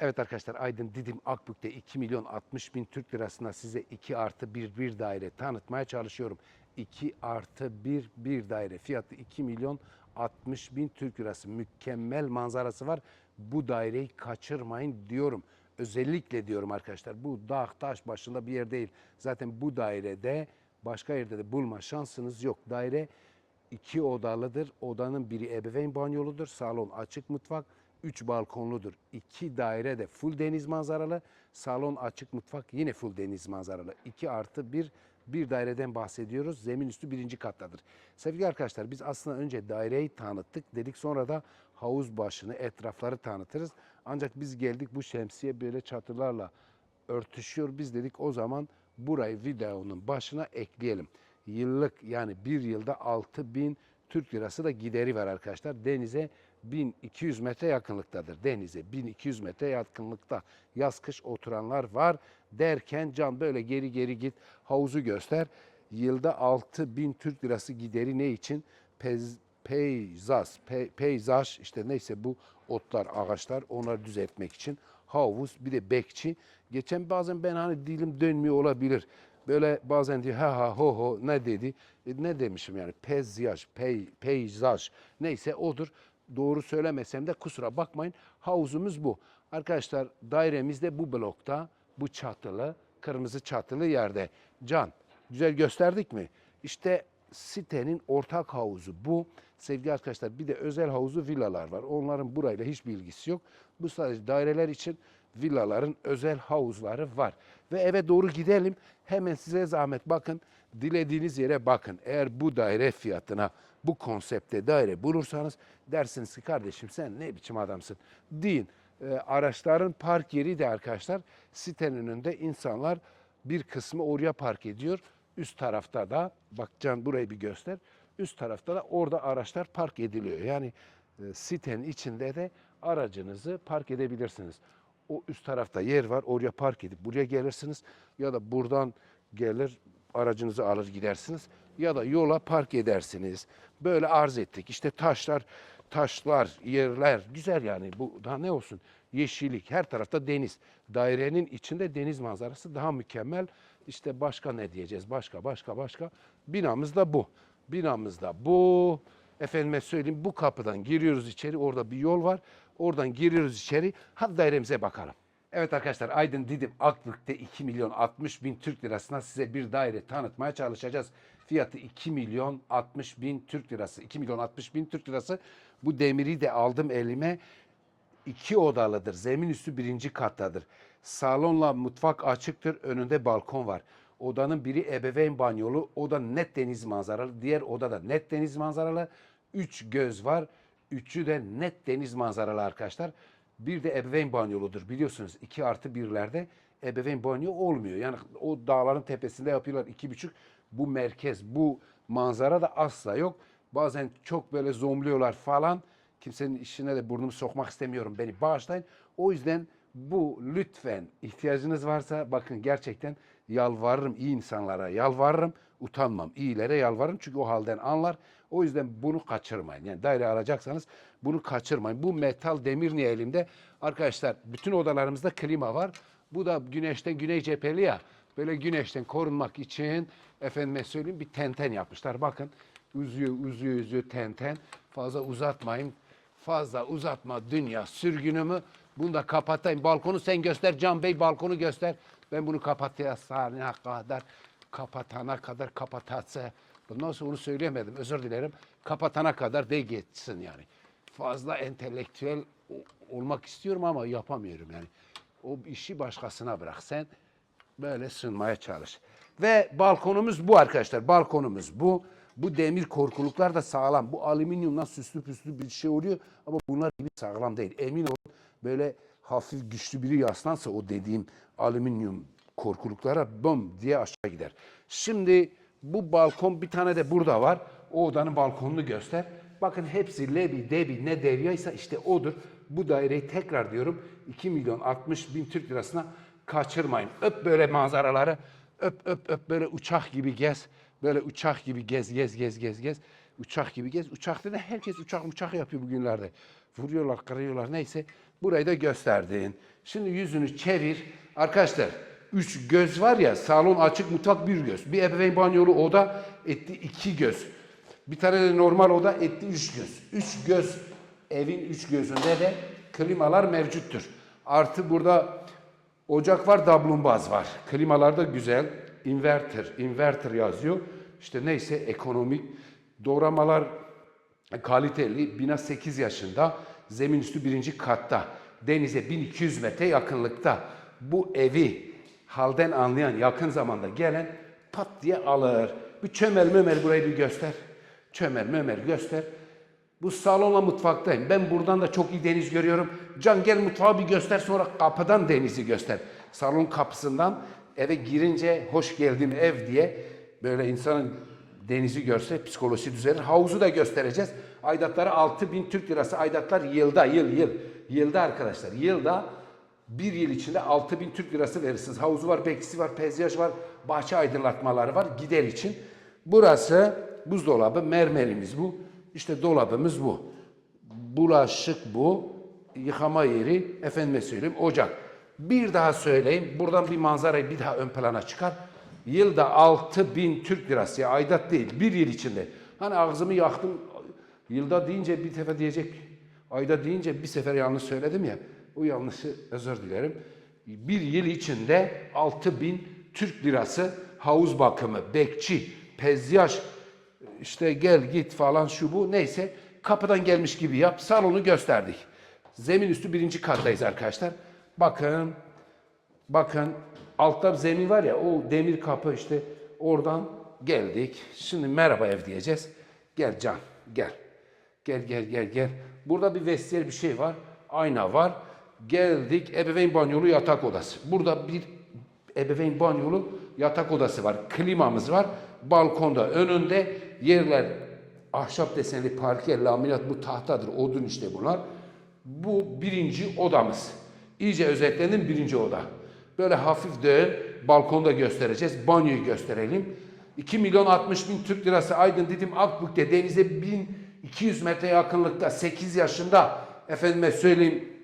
Evet arkadaşlar Aydın Didim Akbük'te 2 milyon 60 bin Türk lirasına size 2 artı 1 bir daire tanıtmaya çalışıyorum. 2 artı 1 bir daire fiyatı 2 milyon 60 bin Türk lirası mükemmel manzarası var. Bu daireyi kaçırmayın diyorum. Özellikle diyorum arkadaşlar bu dağ taş başında bir yer değil. Zaten bu dairede başka yerde de bulma şansınız yok. Daire iki odalıdır. Odanın biri ebeveyn banyoludur. Salon açık mutfak. Üç balkonludur. İki daire de full deniz manzaralı. Salon açık mutfak yine full deniz manzaralı. İki artı bir bir daireden bahsediyoruz. Zemin üstü birinci kattadır. Sevgili arkadaşlar biz aslında önce daireyi tanıttık dedik. Sonra da havuz başını, etrafları tanıtırız. Ancak biz geldik bu şemsiye böyle çatılarla örtüşüyor. Biz dedik o zaman burayı videonun başına ekleyelim. Yıllık yani bir yılda 6000 Türk lirası da gideri var arkadaşlar. Denize 1200 metre yakınlıktadır. Denize 1200 metre yakınlıkta yaz kış oturanlar var derken can böyle geri geri git havuzu göster. Yılda 6000 Türk lirası gideri ne için? Pez, peyzaj, pe- peyzaj işte neyse bu otlar, ağaçlar onları düzeltmek için havuz bir de bekçi. Geçen bazen ben hani dilim dönmüyor olabilir. Böyle bazen diyor ha ha ho ho ne dedi? E, ne demişim yani peyzaj, pey, peyzaj neyse odur. Doğru söylemesem de kusura bakmayın. Havuzumuz bu. Arkadaşlar dairemiz de bu blokta, bu çatılı, kırmızı çatılı yerde. Can, güzel gösterdik mi? İşte sitenin ortak havuzu bu. Sevgili arkadaşlar bir de özel havuzu villalar var. Onların burayla hiç bilgisi yok. Bu sadece daireler için villaların özel havuzları var. Ve eve doğru gidelim. Hemen size zahmet bakın. Dilediğiniz yere bakın. Eğer bu daire fiyatına bu konsepte daire bulursanız dersiniz ki kardeşim sen ne biçim adamsın deyin. Ee, araçların park yeri de arkadaşlar sitenin önünde insanlar bir kısmı oraya park ediyor. Üst tarafta da bak Can burayı bir göster. Üst tarafta da orada araçlar park ediliyor. Yani e, sitenin içinde de aracınızı park edebilirsiniz. O üst tarafta yer var. Oraya park edip buraya gelirsiniz. Ya da buradan gelir aracınızı alır gidersiniz. Ya da yola park edersiniz. Böyle arz ettik. İşte taşlar, taşlar, yerler güzel yani. Bu daha ne olsun? Yeşillik, her tarafta deniz. Dairenin içinde deniz manzarası daha mükemmel. İşte başka ne diyeceğiz? Başka, başka, başka. Binamız da bu. Binamız da bu. Efendime söyleyeyim bu kapıdan giriyoruz içeri. Orada bir yol var. Oradan giriyoruz içeri. Hadi dairemize bakalım. Evet arkadaşlar Aydın Didim Akbük'te 2 milyon 60 bin Türk lirasına size bir daire tanıtmaya çalışacağız. Fiyatı 2 milyon 60 bin Türk lirası. 2 milyon 60 bin Türk lirası. Bu demiri de aldım elime. İki odalıdır. Zemin üstü birinci kattadır. Salonla mutfak açıktır. Önünde balkon var. Odanın biri ebeveyn banyolu. Oda net deniz manzaralı. Diğer oda da net deniz manzaralı. Üç göz var. Üçü de net deniz manzaralı arkadaşlar. Bir de ebeveyn banyoludur. Biliyorsunuz iki artı birlerde ebeveyn banyo olmuyor. Yani o dağların tepesinde yapıyorlar iki buçuk. Bu merkez, bu manzara da asla yok. Bazen çok böyle zomluyorlar falan. Kimsenin işine de burnumu sokmak istemiyorum. Beni bağışlayın. O yüzden bu lütfen ihtiyacınız varsa bakın gerçekten yalvarırım iyi insanlara yalvarırım. Utanmam. İyilere yalvarırım çünkü o halden anlar. O yüzden bunu kaçırmayın. Yani daire alacaksanız bunu kaçırmayın. Bu metal demir niye elimde? Arkadaşlar bütün odalarımızda klima var. Bu da güneşten güney cepheli ya. Böyle güneşten korunmak için efendime söyleyeyim bir tenten yapmışlar. Bakın uzuyor, uzuyor, uzuyor tenten. Fazla uzatmayın. Fazla uzatma dünya sürgünümü. Bunu da kapatayım. Balkonu sen göster. Can Bey balkonu göster. Ben bunu kapatana kadar kapatana kadar kapatası. Bundan sonra onu söyleyemedim. Özür dilerim. Kapatana kadar de geçsin yani. Fazla entelektüel olmak istiyorum ama yapamıyorum yani. O işi başkasına bırak. Sen böyle sunmaya çalış. Ve balkonumuz bu arkadaşlar. Balkonumuz bu. Bu demir korkuluklar da sağlam. Bu alüminyumdan süslü püslü bir şey oluyor ama bunlar gibi sağlam değil. Emin olun böyle hafif güçlü biri yaslansa o dediğim alüminyum korkuluklara bom diye aşağı gider. Şimdi bu balkon bir tane de burada var. O odanın balkonunu göster. Bakın hepsi lebi, debi ne deryaysa işte odur. Bu daireyi tekrar diyorum 2 milyon 60 bin Türk lirasına kaçırmayın. Öp böyle manzaraları. Öp öp öp böyle uçak gibi gez. Böyle uçak gibi gez gez gez gez gez. Uçak gibi gez. Uçakta da herkes uçak uçak yapıyor bugünlerde. Vuruyorlar, kırıyorlar neyse. Burayı da gösterdin. Şimdi yüzünü çevir. Arkadaşlar üç göz var ya salon açık mutfak bir göz. Bir ebeveyn banyolu oda etti iki göz. Bir tane de normal oda etti üç göz. Üç göz evin üç gözünde de klimalar mevcuttur. Artı burada ocak var, dablumbaz var. Klimalar da güzel. Inverter, inverter yazıyor. İşte neyse ekonomik doğramalar kaliteli. Bina 8 yaşında. Zemin üstü birinci katta. Denize 1200 metre yakınlıkta. Bu evi halden anlayan yakın zamanda gelen pat diye alır. Bir çömel mömel burayı bir göster. Çömel mömel göster. Bu salonla mutfaktayım. Ben buradan da çok iyi deniz görüyorum. Can gel mutfağı bir göster sonra kapıdan denizi göster. Salon kapısından eve girince hoş geldin ev diye böyle insanın denizi görse psikolojisi düzelir. Havuzu da göstereceğiz. Aidatları 6000 Türk lirası. Aidatlar yılda yıl yıl. Yılda arkadaşlar yılda bir yıl içinde 6000 Türk lirası verirsiniz. Havuzu var, bekçisi var, peyzaj var, bahçe aydınlatmaları var gider için. Burası buzdolabı, mermerimiz bu. İşte dolabımız bu. Bulaşık bu. Yıkama yeri, efendime söyleyeyim ocak. Bir daha söyleyeyim, buradan bir manzarayı bir daha ön plana çıkar. Yılda 6000 Türk lirası, ya aidat değil, bir yıl içinde. Hani ağzımı yaktım, yılda deyince bir sefer diyecek, ayda deyince bir sefer yanlış söyledim ya. O yanlışı özür dilerim. Bir yıl içinde 6000 Türk lirası havuz bakımı, bekçi, pezyaj, işte gel git falan şu bu neyse kapıdan gelmiş gibi yap. Salonu gösterdik. Zemin üstü birinci kattayız arkadaşlar. Bakın, bakın altta zemin var ya o demir kapı işte oradan geldik. Şimdi merhaba ev diyeceğiz. Gel Can, gel. Gel gel gel gel. Burada bir vestiyer bir şey var. Ayna var. Geldik ebeveyn banyolu yatak odası. Burada bir ebeveyn banyolu yatak odası var. Klimamız var. Balkonda önünde yerler ahşap desenli parke, laminat bu tahtadır. Odun işte bunlar. Bu birinci odamız. İyice özetlendim birinci oda. Böyle hafif dön, balkonda göstereceğiz. Banyoyu gösterelim. 2 milyon 60 bin Türk lirası Aydın dedim Akbük'te denize 1200 metre yakınlıkta 8 yaşında efendime söyleyeyim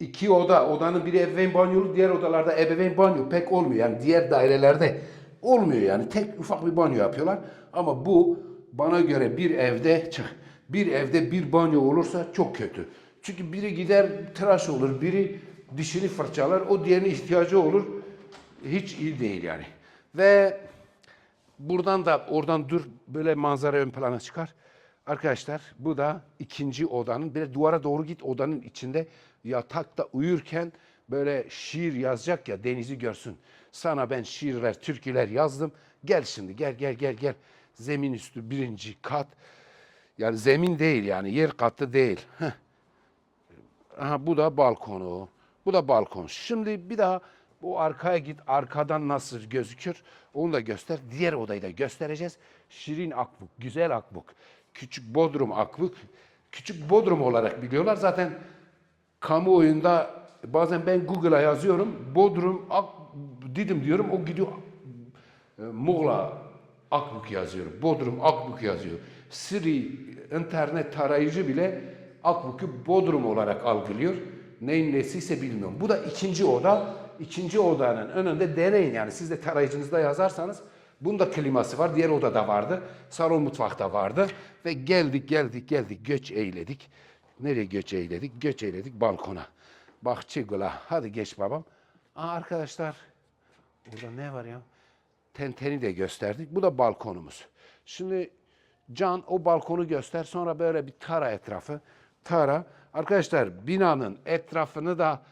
İki oda, odanın biri ebeveyn banyolu, diğer odalarda ebeveyn banyo pek olmuyor. Yani diğer dairelerde olmuyor yani. Tek ufak bir banyo yapıyorlar. Ama bu bana göre bir evde bir evde bir banyo olursa çok kötü. Çünkü biri gider tıraş olur, biri dişini fırçalar, o diğerine ihtiyacı olur. Hiç iyi değil yani. Ve buradan da oradan dur böyle manzara ön plana çıkar. Arkadaşlar bu da ikinci odanın bir duvara doğru git odanın içinde yatakta uyurken böyle şiir yazacak ya denizi görsün. Sana ben şiirler, türküler yazdım. Gel şimdi gel gel gel gel. Zemin üstü birinci kat. Yani zemin değil yani yer katı değil. Heh. Aha, bu da balkonu. Bu da balkon. Şimdi bir daha bu arkaya git. Arkadan nasıl gözükür? Onu da göster. Diğer odayı da göstereceğiz. Şirin Akbuk, güzel Akbuk. Küçük Bodrum Akbuk. Küçük Bodrum olarak biliyorlar. Zaten kamuoyunda bazen ben Google'a yazıyorum. Bodrum Ak Didim diyorum. O gidiyor e, Muğla Akbuk yazıyorum. Bodrum Akbuk yazıyor. Siri internet tarayıcı bile Akbuk'u Bodrum olarak algılıyor. Neyin nesiyse bilmiyorum. Bu da ikinci oda. İkinci odanın önünde deneyin yani. Siz de tarayıcınızda yazarsanız bunda kliması var. Diğer odada vardı. Salon mutfakta vardı. Ve geldik geldik geldik göç eyledik. Nereye göç eyledik? Göç eyledik balkona. Bahçe gula. Hadi geç babam. Aa, arkadaşlar burada ne var ya? Tenteni de gösterdik. Bu da balkonumuz. Şimdi Can o balkonu göster. Sonra böyle bir tara etrafı. Tara. Arkadaşlar binanın etrafını da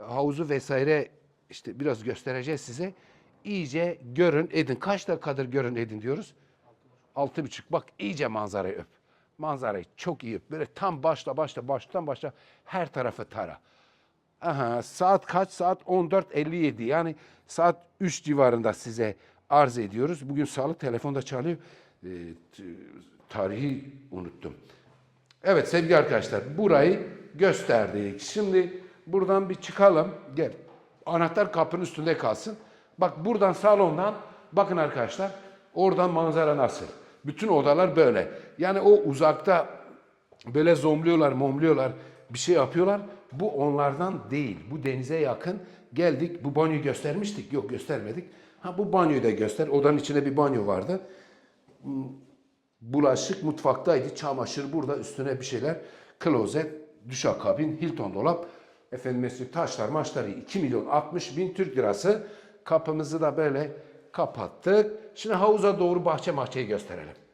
havuzu vesaire işte biraz göstereceğiz size. İyice görün edin. Kaç dakikadır görün edin diyoruz? Altı buçuk. Bak iyice manzarayı öp. Manzarayı çok iyi. Böyle tam başla başla baştan başla her tarafı tara. Aha, saat kaç? Saat 14.57. Yani saat 3 civarında size arz ediyoruz. Bugün sağlık telefonda çalıyor. T- tarihi unuttum. Evet sevgili arkadaşlar burayı gösterdik. Şimdi buradan bir çıkalım. Gel. Anahtar kapının üstünde kalsın. Bak buradan salondan bakın arkadaşlar oradan manzara nasıl? Bütün odalar böyle. Yani o uzakta böyle zomluyorlar, momluyorlar, bir şey yapıyorlar. Bu onlardan değil. Bu denize yakın. Geldik bu banyoyu göstermiştik. Yok göstermedik. Ha bu banyoyu da göster. Odanın içinde bir banyo vardı. Bulaşık mutfaktaydı. Çamaşır burada üstüne bir şeyler. Klozet, duşakabin, Hilton dolap. Efendim mesela taşlar maçları 2 milyon 60 bin Türk lirası. Kapımızı da böyle kapattık. Şimdi havuza doğru bahçe mahçeyi gösterelim.